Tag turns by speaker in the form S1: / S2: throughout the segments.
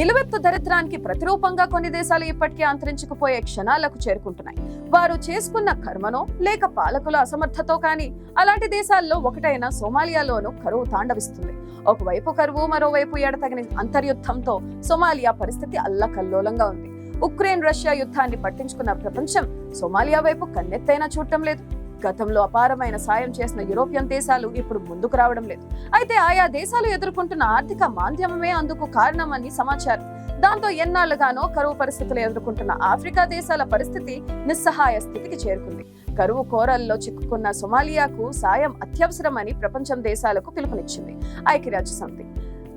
S1: నిలువెత్తు దరిద్రానికి ప్రతిరూపంగా కొన్ని దేశాలు ఇప్పటికే అంతరించుకుపోయే క్షణాలకు చేరుకుంటున్నాయి. వారు చేసుకున్న కర్మనో లేక పాలకుల అసమర్థతో కానీ అలాంటి దేశాల్లో ఒకటైన సోమాలియాలోనూ కరువు తాండవిస్తుంది. ఒకవైపు కరువు మరోవైపు ఎడతగిన అంతర్యుద్ధంతో సోమాలియా పరిస్థితి అల్లకల్లోలంగా ఉంది. ఉక్రెయిన్ రష్యా యుద్ధాన్ని పట్టించుకున్న ప్రపంచం సోమాలియా వైపు కన్నెత్తైనా చూడటం లేదు. గతంలో అపారమైన సాయం చేసిన యూరోపియన్ దేశాలు ఇప్పుడు ముందుకు రావడం లేదు. అయితే ఆయా దేశాలు ఎదుర్కొంటున్న ఆర్థిక మాంద్యమే అందుకు కారణమని సమాచారం. దాంతో ఎన్నాళ్ళుగానో కరువు పరిస్థితులు ఎదుర్కొంటున్న ఆఫ్రికా దేశాల పరిస్థితి నిస్సహాయ స్థితికి చేరుకుంది. కరువు కోరల్లో చిక్కుకున్న సొమాలియాకు సాయం అత్యవసరమని ప్రపంచం దేశాలకు పిలుపునిచ్చింది. ఐక్యరాజ్య సమితి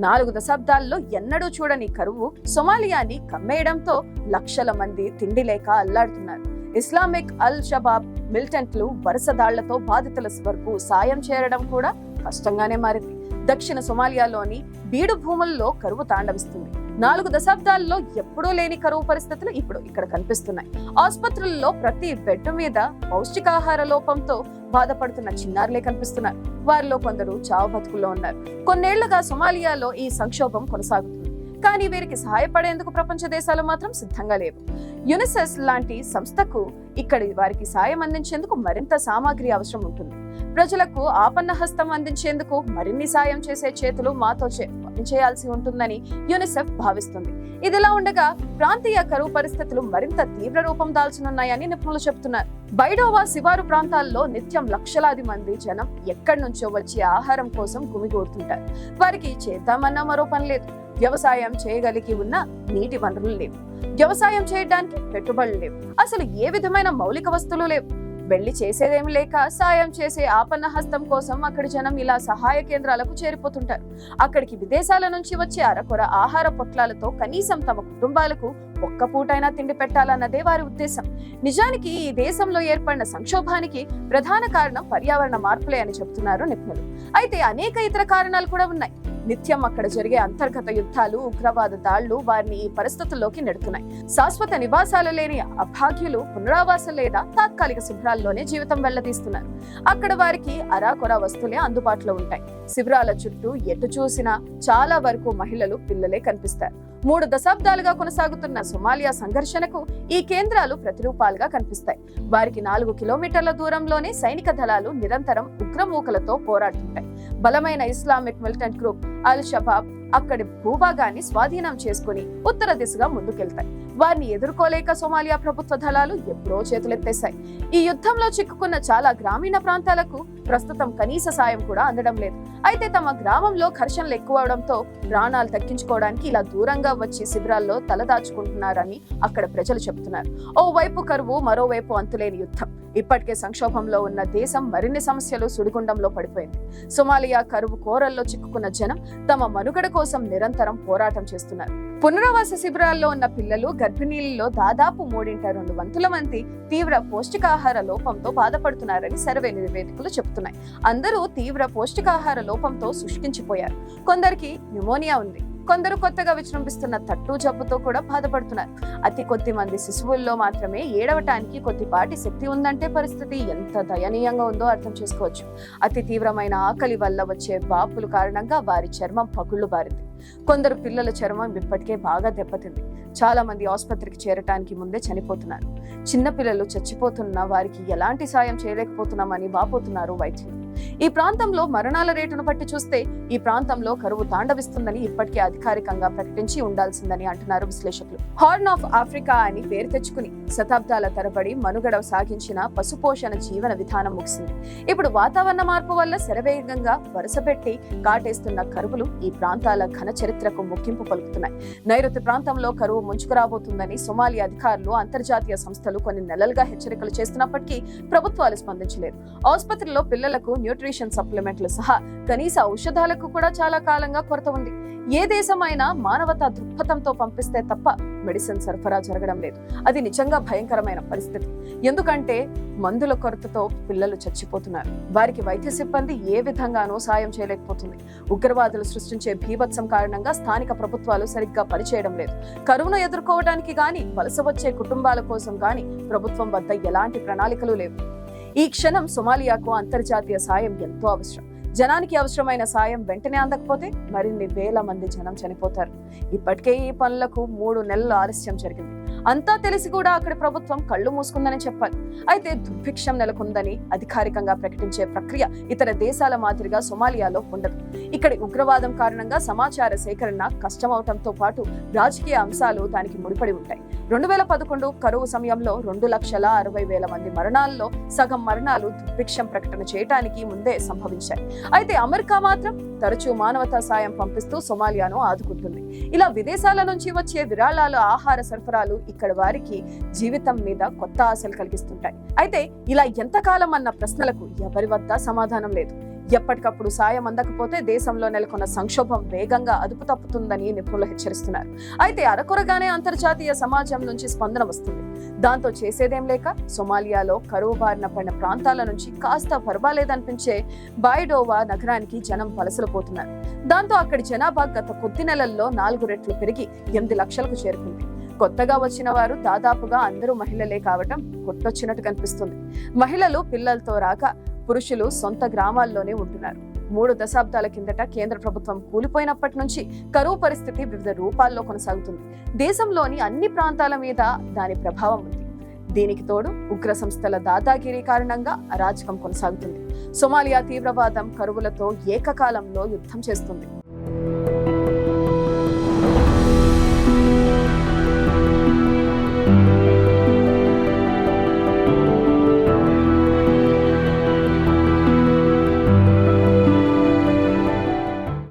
S1: నాలుగు దశాబ్దాల్లో ఎన్నడూ చూడని కరువు సొమాలియాని కమ్మేయడంతో లక్షల మంది తిండి లేక అల్లాడుతున్నారు. ఇస్లామిక్ అల్ షబాబ్ మిలిటెంట్లు వరుస దాళ్ళతో బాధితుల వరకు సాయం చేరడం కూడా కష్టంగానే మారింది. దక్షిణ సొమాలియాలోని బీడు భూముల్లో కరువు తాండవిస్తుంది. నాలుగు దశాబ్దాల్లో ఎప్పుడూ లేని కరువు పరిస్థితులు ఇప్పుడు ఇక్కడ కనిపిస్తున్నాయి. ఆసుపత్రుల్లో ప్రతి బెడ్ మీద పౌష్టికాహార లోపంతో బాధపడుతున్న చిన్నారులే కనిపిస్తున్నారు. వారిలో కొందరు చావు బతుకుల్లో ఉన్నారు. కొన్నేళ్ళుగా సొమాలియాలో ఈ సంక్షోభం కొనసాగుతుంది. కానీ వీరికి సహాయపడేందుకు ప్రపంచ దేశాలు మాత్రం సిద్ధంగా లేవు. యునిసెస్ లాంటి సంస్థకు ఇక్కడి వారికి సాయం అందించేందుకు మరింత సామాగ్రి అవసరం ఉంటుంది. ప్రజలకు ఆపన్న హస్తం అందించేందుకు మరిన్ని సాయం చేసే చేతులు మాతో చే- చేయాల్సి ఉంటుందని యునిసెఫ్ భావిస్తుంది. ఇదిలా ఉండగా ప్రాంతీయ కరువు పరిస్థితులు మరింత తీవ్ర రూపం దాల్చనున్నాయని నిపుణులు చెబుతున్నారు. బైడోవా శివారు ప్రాంతాల్లో నిత్యం లక్షలాది మంది జనం ఎక్కడి నుంచో వచ్చి ఆహారం కోసం గుమిగూడుతుంటారు. వారికి చేద్దామన్నా మరో పని లేదు. వ్యవసాయం చేయగలిగి ఉన్న నీటి వనరులు లేవు. వ్యవసాయం చేయడానికి పెట్టుబడులు లేవు. అసలు ఏ విధమైన మౌలిక వస్తువులు లేవు. వెళ్ళి చేసేదేమి లేక సాయం చేసే ఆపన్న హస్తం కోసం అక్కడి జనం ఇలా సహాయ కేంద్రాలకు చేరిపోతుంటారు. అక్కడికి విదేశాల నుంచి వచ్చే అరకొర ఆహార పొట్లాలతో కనీసం తమ కుటుంబాలకు ఒక్క పూటైనా తిండి పెట్టాలన్నదే వారి ఉద్దేశం. నిజానికి ఈ దేశంలో ఏర్పడిన సంక్షోభానికి ప్రధాన కారణం పర్యావరణ మార్పులే అని చెబుతున్నారు నిపుణులు. అయితే అనేక ఇతర కారణాలు కూడా ఉన్నాయి. నిత్యం అక్కడ జరిగే అంతర్గత యుద్ధాలు ఉగ్రవాద దాళ్ళు వారిని ఈ పరిస్థితుల్లోకి నెడుతున్నాయి. శాశ్వత నివాసాలు లేని అభాగ్యులు పునరావాసం లేదా తాత్కాలిక శిబిరాల్లోనే జీవితం వెళ్ళదీస్తున్నారు. అక్కడ వారికి అరాకొరా వస్తువులే అందుబాటులో ఉంటాయి. శిబిరాల చుట్టూ ఎటు చూసినా చాలా వరకు మహిళలు పిల్లలే కనిపిస్తారు. మూడు దశాబ్దాలుగా కొనసాగుతున్న సొమాలియా సంఘర్షణకు ఈ కేంద్రాలు ప్రతిరూపాలుగా కనిపిస్తాయి. వారికి నాలుగు కిలోమీటర్ల దూరంలోనే సైనిక దళాలు నిరంతరం ఉగ్రమూకలతో పోరాడుతుంటాయి. బలమైన Islamic militant group Al Shabaab అక్కడి భూభాగాన్ని స్వాధీనం చేసుకుని ఉత్తర దిశగా ముందుకెళ్తాయి. వారిని ఎదుర్కోలేక సోమాలియా ప్రభుత్వ దళాలు ఎప్పుడో చేతులెత్తేశాయి. ఈ యుద్ధంలో చిక్కుకున్న చాలా గ్రామీణ ప్రాంతాలకు ప్రస్తుతం కనీస సాయం కూడా అందడం లేదు. అయితే తమ గ్రామంలో ఘర్షణలు ఎక్కువ అవడంతో ప్రాణాలు తగ్గించుకోవడానికి ఇలా దూరంగా వచ్చి శిబిరాల్లో తలదాచుకుంటున్నారని అక్కడ ప్రజలు చెబుతున్నారు. ఓవైపు కరువు మరోవైపు అంతులేని యుద్ధం. ఇప్పటికే సంక్షోభంలో ఉన్న దేశం మరిన్ని సమస్యలు సుడిగుండంలో పడిపోయింది. సోమాలియా కరువు కోరల్లో చిక్కుకున్న జనం తమ మనుగడ కోసం నిరంతరం పోరాటం చేస్తున్నారు. పునరావాస శిబిరాల్లో ఉన్న పిల్లలు గర్భిణీలలో దాదాపు మూడింట రెండు వంతుల మంది తీవ్ర పౌష్టికాహార లోపంతో బాధపడుతున్నారని సర్వే నివేదికలు చెబుతున్నాయి. అందరూ తీవ్ర పౌష్టికాహార లోపంతో శుష్కించిపోయారు. కొందరికి న్యూమోనియా ఉంది. కొందరు కొత్తగా విజృంభిస్తున్న తట్టు జబ్బుతో కూడా బాధపడుతున్నారు. అతి కొద్ది మంది శిశువుల్లో మాత్రమే ఏడవటానికి కొద్దిపాటి శక్తి ఉందంటే పరిస్థితి ఎంత దయనీయంగా ఉందో అర్థం చేసుకోవచ్చు. అతి తీవ్రమైన ఆకలి వల్ల వచ్చే వాపుల కారణంగా వారి చర్మం పగుళ్ళు బారింది. కొందరు పిల్లల చర్మం ఇప్పటికే బాగా దెబ్బతింది. చాలా మంది ఆసుపత్రికి చేరటానికి ముందే చనిపోతున్నారు. చిన్న పిల్లలు చచ్చిపోతున్న వారికి ఎలాంటి సాయం చేయలేకపోతున్నామని వాపోతున్నారు వైద్యులు. ఈ ప్రాంతంలో మరణాల రేటును బట్టి చూస్తే ఈ ప్రాంతంలో కరువు తాండవిస్తుందని ఇప్పటికే అధికారికంగా ప్రకటించి ఉండాల్సిందని అంటున్నారు విశ్లేషకులు. హార్న్ ఆఫ్ ఆఫ్రికా అని పేరు తెచ్చుకుని శతాబ్దాల తరబడి మనుగడ సాగించిన పశుపోషణ జీవన విధానం ముగిసింది. ఇప్పుడు వాతావరణ మార్పు వల్ల శరవేగంగా వరుసపెట్టి కాటేస్తున్న కరువులు ఈ ప్రాంతాల ఘన చరిత్రకు ముగింపు పలుకుతున్నాయి. నైరుతి ప్రాంతంలో కరువు ముంచుకురాబోతుందని సొమాలి అధికారులు అంతర్జాతీయ సంస్థలు కొన్ని నెలలుగా హెచ్చరికలు చేస్తున్నప్పటికీ ప్రభుత్వాలు స్పందించలేదు. ఆసుపత్రిలో పిల్లలకు న్యూట్రిషన్ సప్లిమెంట్లు సహా కనీస ఔషధాలకు కూడా చాలా కాలంగా కొరత ఉంది. ఏ దేశమైనా మానవతా దృక్పథంతో పంపిస్తే తప్ప మెడిసిన్ సరఫరా జరగడం లేదు. అది నిజంగా భయంకరమైన పరిస్థితి. ఎందుకంటే మందుల కొరతతో పిల్లలు చచ్చిపోతున్నారు. వారికి వైద్య సిబ్బంది ఏ విధంగానూ సాయం చేయలేకపోతుంది. ఉగ్రవాదులు సృష్టించే భీభత్సం కారణంగా స్థానిక ప్రభుత్వాలు సరిగ్గా పనిచేయడం లేదు. కరువును ఎదుర్కోవడానికి గాని వలస వచ్చే కుటుంబాల కోసం గాని ప్రభుత్వం వద్ద ఎలాంటి ప్రణాళికలు లేవు. ఈ క్షణం సొమాలియాకు అంతర్జాతీయ సాయం ఎంతో అవసరం. జనానికి అవసరమైన సాయం వెంటనే అందకపోతే మరిన్ని వేల మంది జనం చనిపోతారు. ఇప్పటికే ఈ పనులకు మూడు నెలల ఆలస్యం జరిగింది. అంతా తెలిసి కూడా అక్కడి ప్రభుత్వం కళ్ళు మూసుకుందని చెప్పాలి. అయితే దుర్భిక్షం నెలకొందని అధికారికంగా ప్రకటించే ప్రక్రియ ఇతర దేశాల మాదిరిగా సొమాలియాలో ఉండదు. ఇక్కడి ఉగ్రవాదం కారణంగా సమాచార సేకరణ కష్టమవటంతో పాటు రాజకీయ అంశాలు దానికి ముడిపడి ఉంటాయి. రెండు వేల పదకొండు కరువు సమయంలో రెండు లక్షల అరవై వేల మంది మరణాల్లో సగం మరణాలు దుర్భిక్షం ప్రకటన చేయటానికి ముందే సంభవించాయి. అయితే అమెరికా మాత్రం తరచూ మానవతా సాయం పంపిస్తూ సొమాలియాను ఆదుకుంటుంది. ఇలా విదేశాల నుంచి వచ్చే విరాళాలు ఆహార సరఫరాలు ఇక్కడ వారికి జీవితం మీద కొత్త ఆశలు కలిగిస్తుంటాయి. అయితే ఇలా ఎంతకాలం అన్న ప్రశ్నలకు ఎవరి వద్ద సమాధానం లేదు. ఎప్పటికప్పుడు సాయం అందకపోతే దేశంలో నెలకొన్న సంక్షోభం వేగంగా అదుపు తప్పుతుందని నిపుణులు హెచ్చరిస్తున్నారు. అయితే అరకొరగానే అంతర్జాతీయ సమాజం నుంచి స్పందన వస్తుంది. దాంతో చేసేదేం లేక సొమాలియాలో కరువు బారిన పడిన ప్రాంతాల నుంచి కాస్త పర్వాలేదనిపించే బాయిడోవా నగరానికి జనం పలసలు పోతున్నారు. దాంతో అక్కడి జనాభా గత కొద్ది నెలల్లో నాలుగు రెట్లు పెరిగి ఎనిమిది లక్షలకు చేరుకుంది. కొత్తగా వచ్చిన వారు దాదాపుగా అందరూ మహిళలే కావటం కొట్టొచ్చినట్టు కనిపిస్తుంది. మహిళలు పిల్లలతో రాక పురుషులు సొంత గ్రామాల్లోనే ఉంటున్నారు. మూడు దశాబ్దాల కిందట కేంద్ర ప్రభుత్వం కూలిపోయినప్పటి నుంచి కరువు పరిస్థితి వివిధ రూపాల్లో కొనసాగుతుంది. దేశంలోని అన్ని ప్రాంతాల మీద దాని ప్రభావం ఉంది. దీనికి తోడు ఉగ్ర సంస్థల దాదాగిరి కారణంగా అరాచకం కొనసాగుతుంది. సోమాలియా తీవ్రవాదం కరువులతో ఏకకాలంలో యుద్ధం చేస్తుంది.